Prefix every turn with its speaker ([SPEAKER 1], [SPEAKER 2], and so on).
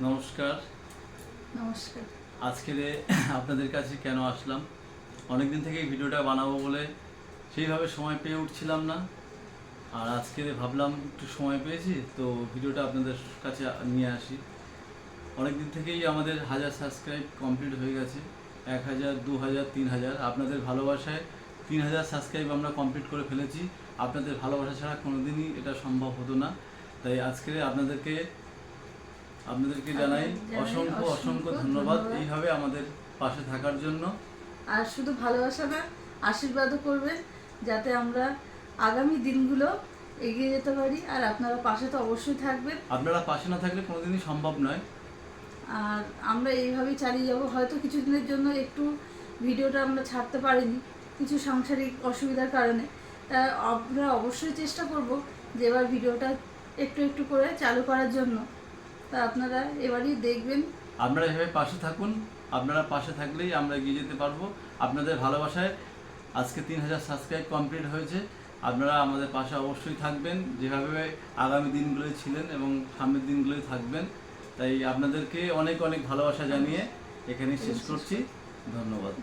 [SPEAKER 1] নমস্কার।
[SPEAKER 2] নমস্কার।
[SPEAKER 1] আজকে আপনাদের কাছে কেন আসলাম? অনেকদিন থেকে ভিডিওটা বানাবো বলে সেইভাবে সময় পেয়ে উঠছিলাম না। আর আজকে ভাবলাম একটু সময় পেয়েছি তো ভিডিওটা আপনাদের কাছে নিয়ে আসি। অনেকদিন থেকেই আমাদের হাজার সাবস্ক্রাইব কমপ্লিট হয়ে গেছে এক হাজার দু হাজার তিন হাজার। আপনাদের ভালোবাসায় তিন হাজার সাবস্ক্রাইব আমরা কমপ্লিট করে ফেলেছি। আপনাদের ভালোবাসা ছাড়া কোনোদিনই এটা সম্ভব হতো না। তাই আজকে আপনাদেরকে আপনাদেরকে জানাই অসংখ্য অসংখ্য
[SPEAKER 2] ধন্যবাদ।
[SPEAKER 1] এইভাবে আমাদের পাশে থাকার জন্য।
[SPEAKER 2] আর শুধু ভালোবাসা না আশীর্বাদও করবেন যাতে আমরা আগামী দিনগুলো এগিয়ে যেতে পারি। আর আপনারা পাশে তো অবশ্যই থাকবেন।
[SPEAKER 1] আপনারা পাশে না থাকলে কোনোদিনই সম্ভব নয়।
[SPEAKER 2] আর আমরা এইভাবেই চালিয়ে যাব। হয়তো কিছুদিনের জন্য একটু ভিডিওটা আমরা ছাড়তে পারিনি কিছু সাংসারিক অসুবিধার কারণে। তা আমরা অবশ্যই চেষ্টা করব যে এবার ভিডিওটা একটু একটু করে চালু করার জন্য। তা আপনারা এবারই দেখবেন।
[SPEAKER 1] আপনারা এভাবে পাশে থাকুন। আপনারা পাশে থাকলেই আমরা এগিয়ে যেতে পারব। আপনাদের ভালোবাসায় আজকে তিন হাজার সাবস্ক্রাইব কমপ্লিট হয়েছে। আপনারা আমাদের পাশে অবশ্যই থাকবেন। যেভাবে আগামী দিনগুলোয় ছিলেন এবং সামনের দিনগুলোয় থাকবেন তাই আপনাদেরকে অনেক অনেক ভালোবাসা জানিয়ে এখানে শেষ করছি। ধন্যবাদ।